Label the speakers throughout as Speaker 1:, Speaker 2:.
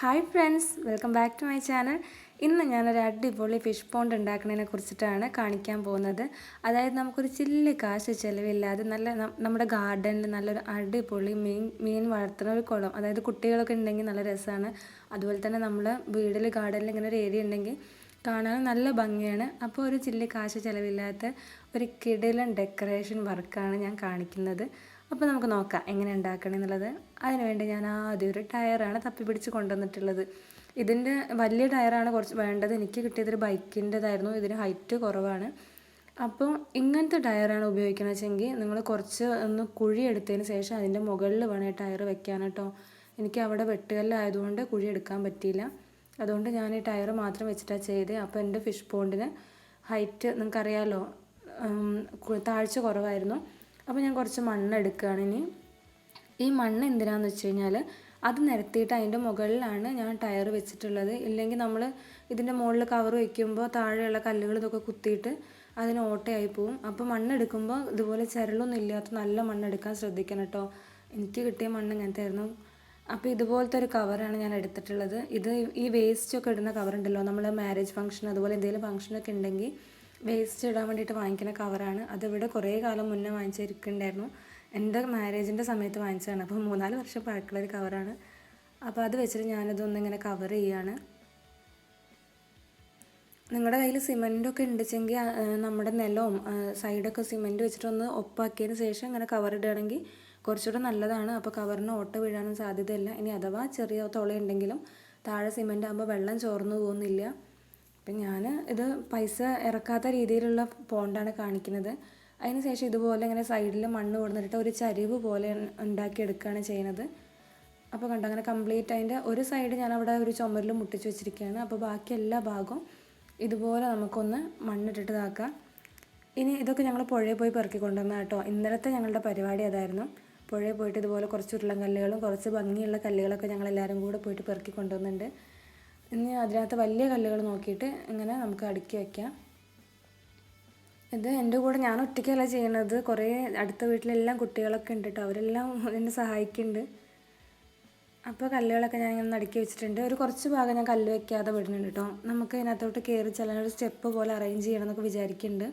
Speaker 1: Hi friends welcome back to my channel ഇന്ന് ഞാനൊരു അടിപൊളി ഫിഷ് പോണ്ട് ഉണ്ടാക്കുന്നതിനെ കുറിച്ചിട്ടാണ് കാണിക്കാൻ പോകുന്നത്. അതായത് നമുക്കൊരു ചില്ലി കാശ് ചിലവില്ലാതെ നല്ല നമ്മുടെ ഗാർഡനിൽ നല്ലൊരു അടിപൊളി മീൻ മീൻ വളർത്തുന്ന ഒരു കുളം. അതായത് കുട്ടികളൊക്കെ ഉണ്ടെങ്കിൽ നല്ല രസമാണ് അതുപോലെ തന്നെ നമ്മൾ വീട്ടിൽ ഗാർഡനിൽ ഇങ്ങനെ ഒരു ഏരിയ ഉണ്ടെങ്കിൽ കാണാൻ നല്ല ഭംഗിയാണ്. അപ്പോൾ ഒരു ചില്ലി കാശ് ചിലവില്ലാത്ത ഒരു കിടിലൻ ഡെക്കറേഷൻ വർക്കാണ് ഞാൻ കാണിക്കുന്നത്. അപ്പോൾ നമുക്ക് നോക്കാം എങ്ങനെ ഉണ്ടാക്കണം എന്നുള്ളത്. അതിനുവേണ്ടി ഞാൻ ആദ്യം ഒരു ടയറാണ് തപ്പി പിടിച്ച് കൊണ്ടുവന്നിട്ടുള്ളത്. ഇതിന്റെ വലിയ ടയറാണ് കുറച്ച് വേണ്ടത്. എനിക്ക് കിട്ടിയതൊരു ബൈക്കിന്റെതായിരുന്നു ഇതിന് ഹൈറ്റ് കുറവാണ്. അപ്പോൾ ഇങ്ങനത്തെ ടയറാണ് ഉപയോഗിക്കുന്നത് വെച്ചെങ്കിൽ നിങ്ങൾ കുറച്ച് ഒന്ന് കുഴി എടുത്തതിന് ശേഷം അതിന്റെ മുകളിൽ വേണേൽ ടയർ വെക്കാൻ കേട്ടോ. എനിക്ക് അവിടെ വെട്ടുകല്ലായതുകൊണ്ട് കുഴി എടുക്കാൻ പറ്റിയില്ല. അതുകൊണ്ട് ഞാൻ ഈ ടയർ മാത്രം വെച്ചിട്ടാണ് ചെയ്തത് അപ്പോൾ എന്റെ ഫിഷ് പോണ്ടിന് ഹൈറ്റ് നിങ്ങൾക്കറിയാമല്ലോ താഴ്ച കുറവായിരുന്നു. അപ്പോൾ ഞാൻ കുറച്ച് മണ്ണ് എടുക്കുകയാണ് ഇനി. ഈ മണ്ണ് എന്തിനാന്ന് വെച്ച് കഴിഞ്ഞാൽ അത് നിരത്തിയിട്ട് അതിന്റെ മുകളിലാണ് ഞാൻ ടയർ വെച്ചിട്ടുള്ളത്. ഇല്ലെങ്കിൽ നമ്മൾ ഇതിന്റെ മുകളിൽ കവർ വയ്ക്കുമ്പോൾ താഴെയുള്ള കല്ലുകൾ ഇതൊക്കെ കുത്തിയിട്ട് അതിന് ഓട്ടയായി പോവും. അപ്പോൾ മണ്ണ് എടുക്കുമ്പോൾ ഇതുപോലെ ചരലൊന്നും ഇല്ലാത്ത നല്ല മണ്ണ് എടുക്കാൻ ശ്രദ്ധിക്കണം കേട്ടോ എനിക്ക് കിട്ടിയ മണ്ണ് ഇങ്ങനത്തെ ആയിരുന്നു അപ്പോൾ ഇതുപോലത്തെ ഒരു കവറാണ് ഞാൻ എടുത്തിട്ടുള്ളത്. ഇത് ഈ വേസ്റ്റ് ഒക്കെ ഇടുന്ന കവർ ഉണ്ടല്ലോ നമ്മൾ മാരേജ് ഫംഗ്ഷൻ അതുപോലെ എന്തെങ്കിലും ഫംഗ്ഷനൊക്കെ ഉണ്ടെങ്കിൽ വേസ്റ്റ് ഇടാൻ വേണ്ടിയിട്ട് വാങ്ങിക്കുന്ന കവറാണ് അതിവിടെ കുറേ കാലം മുന്നേ വാങ്ങിച്ചിരിക്കുന്നുണ്ടായിരുന്നു. എന്റെ മാരേജിന്റെ സമയത്ത് വാങ്ങിച്ചതാണ്. അപ്പോൾ മൂന്നാൽ വർഷം പഴക്കുള്ള ഒരു കവറാണ് അപ്പോൾ അത് വെച്ചിട്ട് ഞാനിതൊന്ന് ഇങ്ങനെ കവർ ചെയ്യാണ് നിങ്ങളുടെ കയ്യിൽ സിമെന്റൊക്കെ ഉണ്ടെച്ചെങ്കിൽ നമ്മുടെ നിലവും സൈഡൊക്കെ സിമെന്റ് വെച്ചിട്ടൊന്ന് ഒപ്പാക്കിയതിന് ശേഷം ഇങ്ങനെ കവർ ഇടുകയാണെങ്കിൽ കുറച്ചുകൂടെ നല്ലതാണ്. അപ്പോൾ കവറിന് ഓട്ട വീഴാനും സാധ്യതയില്ല. ഇനി അഥവാ ചെറിയ തുളയുണ്ടെങ്കിലും താഴെ സിമന്റ് ആകുമ്പോൾ വെള്ളം ചോർന്നു പോകുന്നില്ല. അപ്പം ഞാൻ ഇത് പൈസ ഇറക്കാത്ത രീതിയിലുള്ള പോണ്ടാണ് കാണിക്കുന്നത്. അതിന് ശേഷം ഇതുപോലെ ഇങ്ങനെ സൈഡിൽ മണ്ണ് കൊടുത്തിട്ട് ഒരു ചരിവ് പോലെ ഉണ്ടാക്കിയെടുക്കുകയാണ് ചെയ്യുന്നത്. അപ്പോൾ കണ്ടോ അങ്ങനെ കംപ്ലീറ്റ് അതിന്റെ ഒരു സൈഡ് ഞാൻ അവിടെ ഒരു ചുമരിൽ മുട്ടിച്ച് വെച്ചിരിക്കുകയാണ്. അപ്പോൾ ബാക്കി എല്ലാ ഭാഗവും ഇതുപോലെ നമുക്കൊന്ന് മണ്ണിട്ടിട്ട് ഇതാക്കാം ഇനി ഇതൊക്കെ ഞങ്ങൾ പുഴയിൽ പോയി പെറുക്കി കൊണ്ടുവന്ന കേട്ടോ. ഇന്നലത്തെ ഞങ്ങളുടെ പരിപാടി അതായിരുന്നു. പുഴയിൽ പോയിട്ട് ഇതുപോലെ കുറച്ച് ഉരുളൻ കല്ലുകളും കുറച്ച് ഭംഗിയുള്ള കല്ലുകളൊക്കെ ഞങ്ങൾ എല്ലാവരും കൂടെ പോയിട്ട് പെറുക്കി കൊണ്ടുവന്നിട്ടുണ്ട് ഇനി അതിനകത്ത് വലിയ കല്ലുകൾ നോക്കിയിട്ട് ഇങ്ങനെ നമുക്ക് അടുക്കി വയ്ക്കാം ഇത് എന്റെ കൂടെ ഞാൻ ഒറ്റയ്ക്കല്ല ചെയ്യുന്നത് കുറേ അടുത്ത വീട്ടിലെല്ലാം കുട്ടികളൊക്കെ ഉണ്ട് കേട്ടോ അവരെല്ലാം എന്നെ സഹായിക്കുന്നുണ്ട്. അപ്പോൾ കല്ലുകളൊക്കെ ഞാൻ ഇങ്ങനെ അടുക്കി വെച്ചിട്ടുണ്ട്. ഒരു കുറച്ച് ഭാഗം ഞാൻ കല്ല് വെക്കാതെ വിടുന്നുണ്ട് കേട്ടോ നമുക്ക് ഇതിനകത്തോട്ട് കയറി ചെല്ലാൻ ഒരു സ്റ്റെപ്പ് പോലെ അറേഞ്ച് ചെയ്യണം എന്നൊക്കെ വിചാരിക്കുന്നുണ്ട്.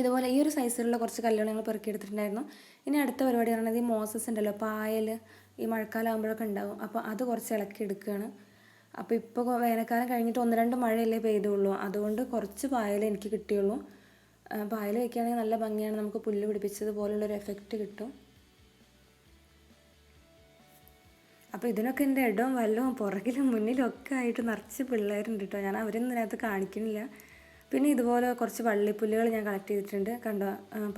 Speaker 1: ഇതുപോലെ ഈ ഒരു സൈസിലുള്ള കുറച്ച് കല്ലുകൾ ഞങ്ങൾ പെറുക്കിയെടുത്തിട്ടുണ്ടായിരുന്നു. ഇനി അടുത്ത പരിപാടി പറയുന്നത് ഈ മോസസ് ഉണ്ടല്ലോ പായൽ. ഈ മഴക്കാലം ആകുമ്പോഴൊക്കെ ഉണ്ടാകും അപ്പോൾ അത് കുറച്ച് ഇളക്കി എടുക്കുകയാണ് അപ്പോൾ ഇപ്പോൾ വേനൽക്കാലം കഴിഞ്ഞിട്ട് ഒന്ന് രണ്ട് മഴയല്ലേ പെയ്തുള്ളൂ. അതുകൊണ്ട് കുറച്ച് പായൽ എനിക്ക് കിട്ടിയുള്ളൂ. പായൽ വയ്ക്കുകയാണെങ്കിൽ നല്ല ഭംഗിയാണ്. നമുക്ക് പുല്ല് പിടിപ്പിച്ചതുപോലുള്ളൊരു എഫക്റ്റ് കിട്ടും. അപ്പോൾ ഇതിനൊക്കെ എന്റെ ഇടവും വല്ലവും പുറകിലും മുന്നിലും ഒക്കെ ആയിട്ട് നിറച്ച് പിള്ളേരുണ്ട് കേട്ടോ ഞാൻ അവരൊന്നും ഇതിനകത്ത് കാണിക്കുന്നില്ല. പിന്നെ ഇതുപോലെ കുറച്ച് വള്ളിപ്പുല്ലുകൾ ഞാൻ കളക്ട് ചെയ്തിട്ടുണ്ട്. കണ്ടോ?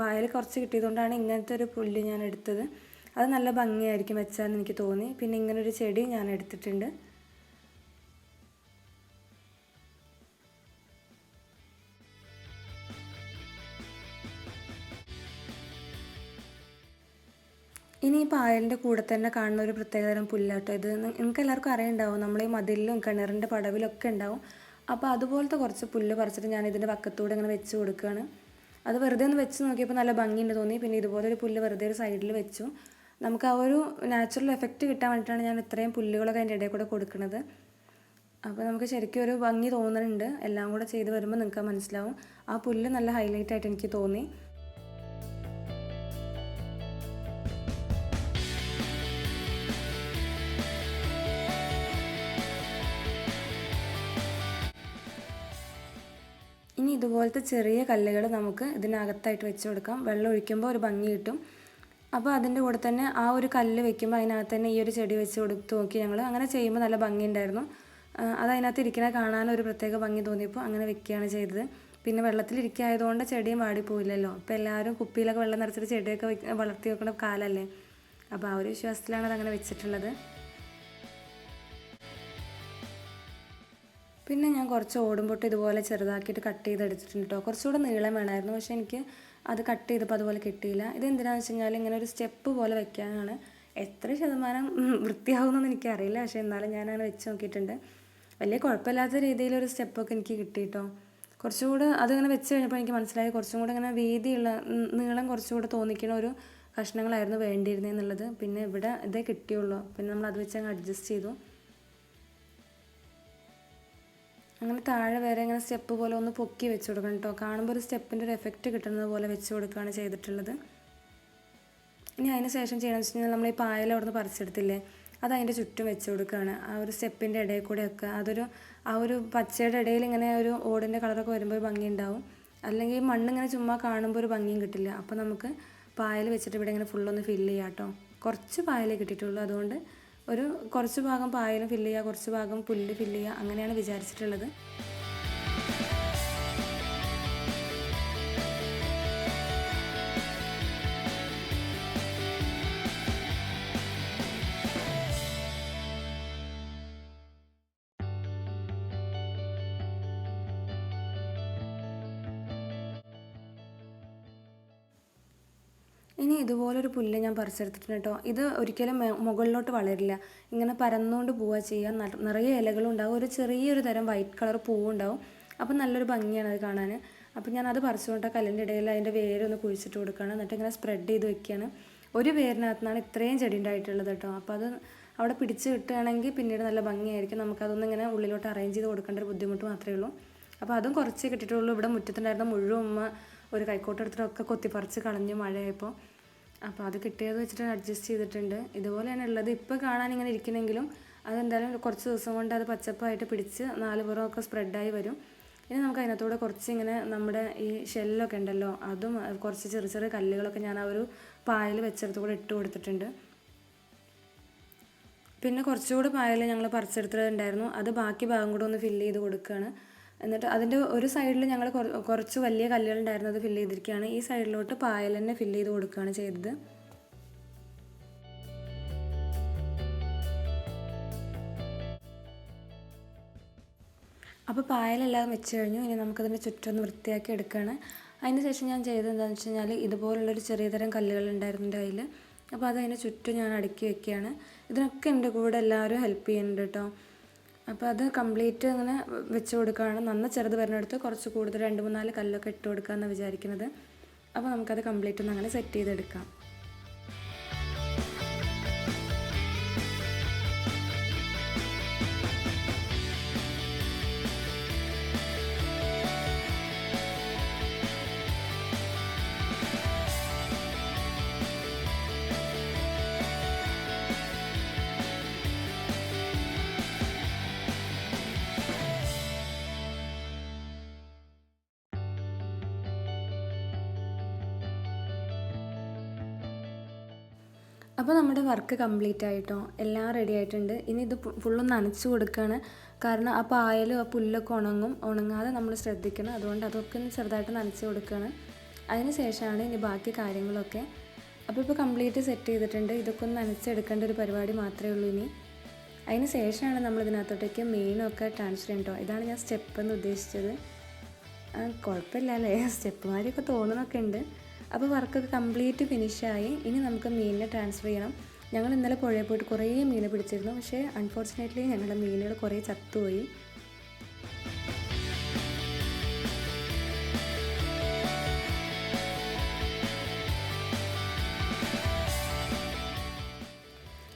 Speaker 1: പായൽ കുറച്ച് കിട്ടിയതുകൊണ്ടാണ് ഇങ്ങനത്തെ ഒരു പുല്ല് ഞാൻ എടുത്തത്. അത് നല്ല ഭംഗിയായിരിക്കും വെച്ചാന്ന് എനിക്ക് തോന്നി. പിന്നെ ഇങ്ങനൊരു ചെടി ഞാൻ എടുത്തിട്ടുണ്ട്. ഇനി ഈ പായലിന്റെ കൂടെ തന്നെ കാണുന്ന ഒരു പ്രത്യേകതരം പുല്ലാട്ടോ ഇത്. നിങ്ങൾക്ക് എല്ലാവർക്കും അറിയുണ്ടാവും നമ്മൾ ഈ മതിലിലും കിണറിന്റെ പടവിലൊക്കെ ഉണ്ടാവും. അപ്പോൾ അതുപോലത്തെ കുറച്ച് പുല്ല് പറിച്ചിട്ട് ഞാൻ ഇതിന്റെ പക്കത്തൂടെ ഇങ്ങനെ വെച്ച് കൊടുക്കുകയാണ് അത് വെറുതെ ഒന്ന് വെച്ച് നോക്കിയപ്പോൾ നല്ല ഭംഗിയുണ്ട് തോന്നി. പിന്നെ ഇതുപോലെ ഒരു പുല്ല് വെറുതെ ഒരു സൈഡിൽ വെച്ചു. നമുക്ക് ആ ഒരു നാച്ചുറൽ എഫക്റ്റ് കിട്ടാൻ വേണ്ടിയിട്ടാണ് ഞാൻ ഇത്രയും പുല്ലുകളൊക്കെ അതിന്റെ ഇടയിൽ കൂടെ കൊടുക്കുന്നത്. അപ്പോൾ നമുക്ക് ശരിക്കും ഒരു ഭംഗി തോന്നുന്നുണ്ട് എല്ലാം കൂടെ ചെയ്ത് വരുമ്പോൾ നിങ്ങൾക്ക് മനസ്സിലാവും. ആ പുല്ല് നല്ല ഹൈലൈറ്റ് ആയിട്ട് എനിക്ക് തോന്നി. ഇനി ഇതുപോലത്തെ ചെറിയ കല്ലുകൾ നമുക്ക് ഇതിനകത്തായിട്ട് വെച്ച് കൊടുക്കാം. വെള്ളം ഒഴിക്കുമ്പോൾ ഒരു ഭംഗി കിട്ടും. അപ്പോൾ അതിന്റെ കൂടെ തന്നെ ആ ഒരു കല്ല് വെക്കുമ്പോൾ അതിനകത്ത് തന്നെ ഈ ഒരു ചെടി വെച്ച് കൊടുത്ത് നോക്കി ഞങ്ങൾ അങ്ങനെ ചെയ്യുമ്പോൾ നല്ല ഭംഗിയുണ്ടായിരുന്നു. അത് അതിനകത്ത് ഇരിക്കുന്നത് കാണാൻ ഒരു പ്രത്യേക ഭംഗി തോന്നിയപ്പോൾ അങ്ങനെ വെക്കുകയാണ് ചെയ്തത്. പിന്നെ വെള്ളത്തിലിരിക്കായതുകൊണ്ട് ചെടിയും വാടിപ്പോയില്ലല്ലോ. അപ്പോൾ എല്ലാവരും കുപ്പിയിലൊക്കെ വെള്ളം നിറച്ചിട്ട് ചെടിയൊക്കെ വളർത്തി വെക്കുന്ന കാലല്ലേ. അപ്പോൾ ആ ഒരു വിശ്വാസത്തിലാണ് അതങ്ങനെ വെച്ചിട്ടുള്ളത്. പിന്നെ ഞാൻ കുറച്ച് ഓടുമ്പോട്ട് ഇതുപോലെ ചെറുതാക്കിയിട്ട് കട്ട് ചെയ്തെടുത്തിട്ടുണ്ട് കേട്ടോ കുറച്ചുകൂടെ നീളം വേണമായിരുന്നു. പക്ഷേ എനിക്ക് അത് കട്ട് ചെയ്തപ്പോൾ അതുപോലെ കിട്ടിയില്ല. ഇത് എന്തിനാണെന്ന് വെച്ച് കഴിഞ്ഞാൽ ഇങ്ങനെ ഒരു സ്റ്റെപ്പ് പോലെ വെക്കാനാണ്. എത്ര ശതമാനം വൃത്തിയാകുമെന്നൊന്നും എനിക്കറിയില്ല. പക്ഷേ എന്നാലും ഞാനങ്ങനെ വെച്ച് നോക്കിയിട്ടുണ്ട്. വലിയ കുഴപ്പമില്ലാത്ത രീതിയിലൊരു സ്റ്റെപ്പൊക്കെ എനിക്ക് കിട്ടിയിട്ടോ. കുറച്ചും കുറച്ചുകൂടെ അതിങ്ങനെ വെച്ച് കഴിഞ്ഞപ്പോൾ എനിക്ക് മനസ്സിലായി. കുറച്ചും കൂടെ ഇങ്ങനെ വീതിയുള്ള നീളം കുറച്ചുകൂടെ തോന്നിക്കുന്ന ഒരു കഷ്ണങ്ങളായിരുന്നു വേണ്ടിയിരുന്നെന്നുള്ളത് പിന്നെ ഇവിടെ ഇതേ കിട്ടിയുള്ളൂ. പിന്നെ നമ്മൾ അത് വെച്ച് അങ്ങ് അഡ്ജസ്റ്റ് ചെയ്തു. അങ്ങനെ താഴെ വരെ ഇങ്ങനെ സ്റ്റെപ്പ് പോലെ ഒന്ന് പൊക്കി വെച്ച് കൊടുക്കണം കേട്ടോ കാണുമ്പോൾ ഒരു സ്റ്റെപ്പിന്റെ ഒരു എഫക്റ്റ് കിട്ടുന്നത് പോലെ വെച്ച് കൊടുക്കുകയാണ് ചെയ്തിട്ടുള്ളത്. ഇനി അതിന് ശേഷം ചെയ്യണമെന്ന് വെച്ച് കഴിഞ്ഞാൽ നമ്മൾ ഈ പായൽ അവിടെ നിന്ന് പറിച്ചെടുത്തില്ലേ അത് അതിന്റെ ചുറ്റും വെച്ച് കൊടുക്കുകയാണ് ആ ഒരു സ്റ്റെപ്പിന്റെ ഇടയിൽ കൂടെ ഒക്കെ അതൊരു ആ ഒരു പച്ചയുടെ ഇടയിൽ ഇങ്ങനെ ഒരു ഓടിന്റെ കളറൊക്കെ വരുമ്പോൾ ഒരു ഭംഗി ഉണ്ടാവും. അല്ലെങ്കിൽ മണ്ണിങ്ങനെ ചുമ്മാ കാണുമ്പോൾ ഒരു ഭംഗിയും കിട്ടില്ല. അപ്പോൾ നമുക്ക് പായൽ വെച്ചിട്ട് ഇവിടെ ഇങ്ങനെ ഫുള്ളൊന്ന് ഫില്ല് ചെയ്യാം കേട്ടോ കുറച്ച് പായലേ കിട്ടിയിട്ടുള്ളൂ. അതുകൊണ്ട് ഒരു കുറച്ച് ഭാഗം പായലും ഫില്ല് ചെയ്യുക കുറച്ച് ഭാഗം പുല്ല് ഫില്ല് ചെയ്യുക അങ്ങനെയാണ് വിചാരിച്ചിട്ടുള്ളത്. ഇനി ഇതുപോലൊരു പുല്ല് ഞാൻ പറിച്ചെടുത്തിട്ടുണ്ട് കേട്ടോ. ഇത് ഒരിക്കലും മുകളിലോട്ട് വളരില്ല. ഇങ്ങനെ പരന്നുകൊണ്ട് പോവുക ചെയ്യുക നിറയെ ഇലകളും ഉണ്ടാവും. ഒരു ചെറിയൊരു തരം വൈറ്റ് കളർ പൂവുണ്ടാവും അപ്പം നല്ലൊരു ഭംഗിയാണ് അത് കാണാൻ അപ്പം ഞാൻ അത് പറിച്ചുകൊണ്ട് കല്ലിന്റെ ഇടയിൽ അതിന്റെ വേരൊന്ന് കുഴിച്ചിട്ട് കൊടുക്കുകയാണ്. എന്നിട്ട് ഇങ്ങനെ സ്പ്രെഡ് ചെയ്ത് വെക്കുകയാണ്. ഒരു വേരിനകത്തുനിന്നാണ് ഇത്രയും ചെടി ഉണ്ടായിട്ടുള്ളത് കേട്ടോ. അപ്പോൾ അത് അവിടെ പിടിച്ച് കിട്ടുകയാണെങ്കിൽ പിന്നീട് നല്ല ഭംഗിയായിരിക്കും. നമുക്കതൊന്നും ഇങ്ങനെ ഉള്ളിലോട്ട് അറേഞ്ച് ചെയ്ത് കൊടുക്കേണ്ട ഒരു ബുദ്ധിമുട്ട് മാത്രമേ ഉള്ളൂ. അപ്പോൾ അതും കുറച്ചേ കിട്ടിയിട്ടുള്ളൂ. ഇവിടെ മുറ്റത്തുണ്ടായിരുന്ന മുഴുവൻ ഒരു കൈക്കോട്ടെടുത്തിട്ടൊക്കെ കൊത്തിപ്പറിച്ച് കളഞ്ഞു മഴയായപ്പോൾ. അപ്പോൾ അത് കിട്ടിയത് വെച്ചിട്ട് അഡ്ജസ്റ്റ് ചെയ്തിട്ടുണ്ട്. ഇതുപോലെയാണ് ഉള്ളത് ഇപ്പോൾ കാണാൻ ഇങ്ങനെ ഇരിക്കുന്നെങ്കിലും അതെന്തായാലും കുറച്ച് ദിവസം കൊണ്ട് അത് പച്ചപ്പായിട്ട് പിടിച്ച് നാല് പുറമൊക്കെ സ്പ്രെഡായി വരും. ഇനി നമുക്ക് അതിനകത്തൂടെ കുറച്ച് ഇങ്ങനെ നമ്മുടെ ഈ ഷെല്ലൊക്കെ ഉണ്ടല്ലോ അതും കുറച്ച് ചെറിയ ചെറിയ കല്ലുകളൊക്കെ ഞാൻ ആ ഒരു പായൽ വെച്ചെടുത്ത് കൂടെ ഇട്ട് കൊടുത്തിട്ടുണ്ട്. പിന്നെ കുറച്ചുകൂടെ പായൽ ഞങ്ങൾ പറിച്ചെടുത്തിട്ടുണ്ടായിരുന്നു. അത് ബാക്കി ഭാഗം കൂടെ ഒന്ന് ഫില്ല് ചെയ്ത് കൊടുക്കുകയാണ്. എന്നിട്ട് അതിന്റെ ഒരു സൈഡിൽ ഞങ്ങൾ കുറച്ച് വലിയ കല്ലുകൾ ഉണ്ടായിരുന്നത് ഫില്ല് ചെയ്തിരിക്കുകയാണ്. ഈ സൈഡിലോട്ട് പായൽ തന്നെ ഫില്ല് ചെയ്ത് കൊടുക്കുകയാണ് ചെയ്തത്. അപ്പോൾ പായലെല്ലാം വെച്ച് കഴിഞ്ഞു. ഇനി നമുക്കതിന്റെ ചുറ്റൊന്ന് വൃത്തിയാക്കി എടുക്കുകയാണ്. അതിന് ശേഷം ഞാൻ ചെയ്തത് എന്താണെന്ന് വെച്ച് കഴിഞ്ഞാൽ ഇതുപോലുള്ളൊരു ചെറിയ തരം കല്ലുകൾ ഉണ്ടായിരുന്നു എന്റെ കയ്യിൽ. അപ്പോൾ അത് അതിന് ചുറ്റും ഞാൻ അടുക്കി വെക്കുകയാണ്. ഇതിനൊക്കെ എന്റെ കൂടെ എല്ലാവരും ഹെൽപ്പ് ചെയ്യുന്നുണ്ട് കേട്ടോ. അപ്പോൾ അത് കംപ്ലീറ്റ് അങ്ങനെ വെച്ച് കൊടുക്കുകയാണ്. നന്ന ചെറുത് വരുന്നിടത്ത് കുറച്ച് കൂടുതൽ രണ്ട് മൂന്നാൽ കല്ലൊക്കെ ഇട്ട് കൊടുക്കുക എന്നാണ് വിചാരിക്കുന്നത്. അപ്പോൾ നമുക്കത് കംപ്ലീറ്റ് ഒന്ന് അങ്ങനെ സെറ്റ് ചെയ്തെടുക്കാം. അപ്പോൾ നമ്മുടെ വർക്ക് കംപ്ലീറ്റ് ആയിട്ടോ എല്ലാം റെഡി ആയിട്ടുണ്ട്. ഇനി ഇത് ഫുള്ളും നനച്ച് കൊടുക്കുകയാണ് കാരണം ആ പായലും ആ പുല്ലൊക്കെ ഉണങ്ങും ഉണങ്ങാതെ നമ്മൾ ശ്രദ്ധിക്കണം. അതുകൊണ്ട് അതൊക്കെ ഒന്ന് ചെറുതായിട്ട് നനച്ച് കൊടുക്കുകയാണ് അതിന് ശേഷമാണ് ഇനി ബാക്കി കാര്യങ്ങളൊക്കെ. അപ്പോൾ ഇപ്പോൾ കംപ്ലീറ്റ് സെറ്റ് ചെയ്തിട്ടുണ്ട്. ഇതൊക്കെ ഒന്ന് നനച്ചെടുക്കേണ്ട ഒരു പരിപാടി മാത്രമേ ഉള്ളൂ ഇനി. അതിന് ശേഷമാണ് നമ്മൾ ഇതിനകത്തോട്ടേക്ക് മെയിനൊക്കെ ട്രാൻസ്ഫർ ചെയ്യണ്ടോ ഇതാണ് ഞാൻ സ്റ്റെപ്പ് എന്ന് ഉദ്ദേശിച്ചത്. കുഴപ്പമില്ല അല്ലേ? സ്റ്റെപ്പുമാരിയൊക്കെ തോന്നണമൊക്കെ ഉണ്ട്. അപ്പോൾ വർക്കൊക്കെ കംപ്ലീറ്റ് ഫിനിഷായി. ഇനി നമുക്ക് മീനിനെ ട്രാൻസ്ഫർ ചെയ്യണം. ഞങ്ങൾ ഇന്നലെ പുഴയിൽ പോയിട്ട് കുറേ മീനെ പിടിച്ചിരുന്നു. പക്ഷേ അൺഫോർച്ചുനേറ്റ്ലി ഞങ്ങളുടെ മീനുകൾ കുറേ ചത്തുപോയി.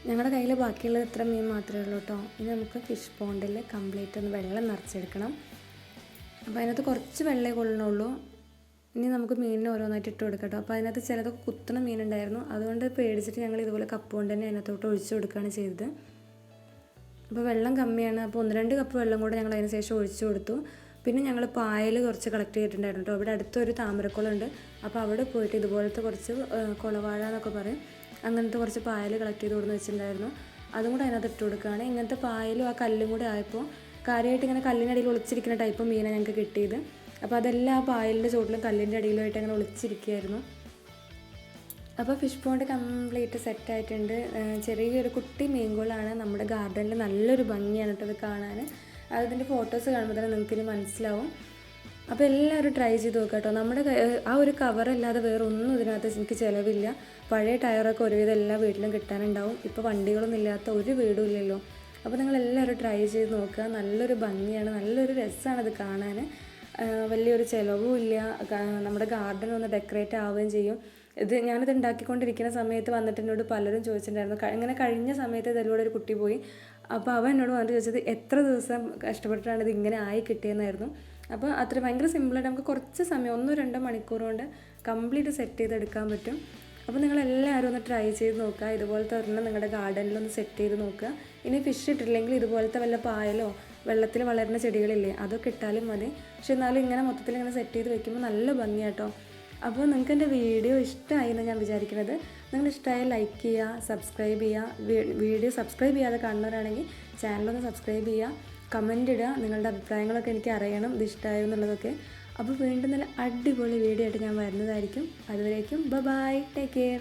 Speaker 1: ഞങ്ങളുടെ കയ്യിൽ ബാക്കിയുള്ളത് ഇത്ര മീൻ മാത്രമേ ഉള്ളൂ കേട്ടോ. ഇനി നമുക്ക് ഫിഷ് പോണ്ടിൽ കംപ്ലീറ്റ് ഒന്ന് വെള്ളം നിറച്ചെടുക്കണം. അപ്പോൾ അതിനകത്ത് കുറച്ച് വെള്ളമേ കൊള്ളണുള്ളൂ ഇനി നമുക്ക് മീനിനെ ഓരോന്നായിട്ട് ഇട്ട് കൊടുക്കാം കേട്ടോ അപ്പോൾ അതിനകത്ത് ചിലതൊക്കെ കുത്തണ മീനുണ്ടായിരുന്നു. അതുകൊണ്ട് പേടിച്ചിട്ട് ഞങ്ങൾ ഇതുപോലെ കപ്പ് കൊണ്ട് തന്നെ അതിനകത്തോട്ട് ഒഴിച്ചു കൊടുക്കുകയാണ് ചെയ്തത്. അപ്പോൾ വെള്ളം കമ്മിയാണ്. അപ്പോൾ ഒന്ന് രണ്ട് കപ്പ് വെള്ളം കൂടെ ഞങ്ങൾ അതിന് ശേഷം ഒഴിച്ചു കൊടുത്തു. പിന്നെ ഞങ്ങൾ പായൽ കുറച്ച് കളക്ട് ചെയ്തിട്ടുണ്ടായിരുന്നു കേട്ടോ. അവിടെ അടുത്തൊരു താമരക്കുളമുണ്ട്. അപ്പോൾ അവിടെ പോയിട്ട് ഇതുപോലത്തെ കുറച്ച് കുളവാഴ എന്നൊക്കെ പറയും. അങ്ങനത്തെ കുറച്ച് പായൽ കളക്ട് ചെയ്ത് കൊടുന്ന് വെച്ചിട്ടുണ്ടായിരുന്നു. അതും കൂടെ അതിനകത്ത് ഇട്ട് കൊടുക്കുകയാണ്. ഇങ്ങനത്തെ പായലും ആ കല്ലും കൂടെ ആയപ്പോൾ കാര്യമായിട്ട് ഇങ്ങനെ കല്ലിനടിയിൽ ഒളിച്ചിരിക്കുന്ന ടൈപ്പ് മീനാണ് ഞങ്ങൾക്ക് കിട്ടിയത്. അപ്പോൾ അതെല്ലാം ആ പായലിന്റെ ചുവട്ടിലും കല്ലിന്റെ അടിയിലുമായിട്ട് അങ്ങനെ ഒളിച്ചിരിക്കുകയായിരുന്നു അപ്പോൾ ഫിഷ് പോണ്ട് കംപ്ലീറ്റ് സെറ്റായിട്ടുണ്ട് ചെറിയൊരു കുട്ടി മീൻകുളാണ് നമ്മുടെ ഗാർഡനിൽ നല്ലൊരു ഭംഗിയാണ് കേട്ടോ ഇത് കാണാൻ. അതിന്റെ ഫോട്ടോസ് കാണുമ്പോൾ തന്നെ നിങ്ങൾക്ക് ഇനി മനസ്സിലാവും. അപ്പോൾ എല്ലാവരും ട്രൈ ചെയ്ത് നോക്കുക കേട്ടോ. നമ്മുടെ ആ ഒരു കവറല്ലാതെ വേറെ ഒന്നും ഇതിനകത്ത് എനിക്ക് ചിലവില്ല. പഴയ ടയറൊക്കെ ഒരുവിധം എല്ലാ വീട്ടിലും കിട്ടാനുണ്ടാവും. ഇപ്പോൾ വണ്ടികളൊന്നും ഇല്ലാത്ത ഒരു വീടും ഇല്ലല്ലോ. അപ്പോൾ നിങ്ങൾ എല്ലാവരും ട്രൈ ചെയ്ത് നോക്കുക. നല്ലൊരു ഭംഗിയാണ്. നല്ലൊരു രസമാണ് ഇത് കാണാൻ. വലിയൊരു ചിലവും ഇല്ല. നമ്മുടെ ഗാർഡൻ ഒന്ന് ഡെക്കറേറ്റ് ആവുകയും ചെയ്യും. ഇത് ഞാനിത് ഉണ്ടാക്കിക്കൊണ്ടിരിക്കുന്ന സമയത്ത് വന്നിട്ട് എന്നോട് പലരും ചോദിച്ചിട്ടുണ്ടായിരുന്നു. ഇങ്ങനെ കഴിഞ്ഞ സമയത്ത് ഇതിലൂടെ ഒരു കുട്ടി പോയി. അപ്പോൾ അവൻ എന്നോട് വന്നിട്ട് ചോദിച്ചത് എത്ര ദിവസം കഷ്ടപ്പെട്ടിട്ടാണ് ഇത് ഇങ്ങനെ ആയി കിട്ടിയെന്നായിരുന്നു. അപ്പോൾ അത്ര ഭയങ്കര സിമ്പിളായിട്ട് നമുക്ക് കുറച്ച് സമയം ഒന്നോ രണ്ടോ മണിക്കൂർ കൊണ്ട് കംപ്ലീറ്റ് സെറ്റ് ചെയ്തെടുക്കാൻ പറ്റും. അപ്പോൾ നിങ്ങൾ എല്ലാവരും ഒന്ന് ട്രൈ ചെയ്ത് നോക്കുക. ഇതുപോലത്തെ ഒരെണ്ണം നിങ്ങളുടെ ഗാർഡനിലൊന്ന് സെറ്റ് ചെയ്ത് നോക്കുക. ഇനി ഫിഷ് ഇട്ടില്ലെങ്കിൽ ഇതുപോലത്തെ വല്ല പായലോ വെള്ളത്തിൽ വളരുന്ന ചെടികളില്ലേ അതൊക്കെ ഇട്ടാലും മതി. പക്ഷെ എന്നാലും ഇങ്ങനെ മൊത്തത്തിൽ ഇങ്ങനെ സെറ്റ് ചെയ്ത് വെക്കുമ്പോൾ നല്ല ഭംഗിയാട്ടോ. അപ്പോൾ നിങ്ങൾക്ക് എന്റെ വീഡിയോ ഇഷ്ടമായി എന്ന് ഞാൻ വിചാരിക്കുന്നത്. നിങ്ങൾ ഇഷ്ടമായ ലൈക്ക് ചെയ്യുക സബ്സ്ക്രൈബ് ചെയ്യുക. വീഡിയോ സബ്സ്ക്രൈബ് ചെയ്യാതെ കാണുന്നവരാണെങ്കിൽ ചാനലൊന്ന് സബ്സ്ക്രൈബ് ചെയ്യുക. കമന്റ് ഇടുക. നിങ്ങളുടെ അഭിപ്രായങ്ങളൊക്കെ എനിക്ക് അറിയണം ഇത് ഇഷ്ടമായോ എന്നുള്ളതൊക്കെ. അപ്പോൾ വീണ്ടും നല്ല അടിപൊളി വീഡിയോ ആയിട്ട് ഞാൻ വരുന്നതായിരിക്കും. അതുവരേക്കും ബ ബൈ ടേക്ക് കെയർ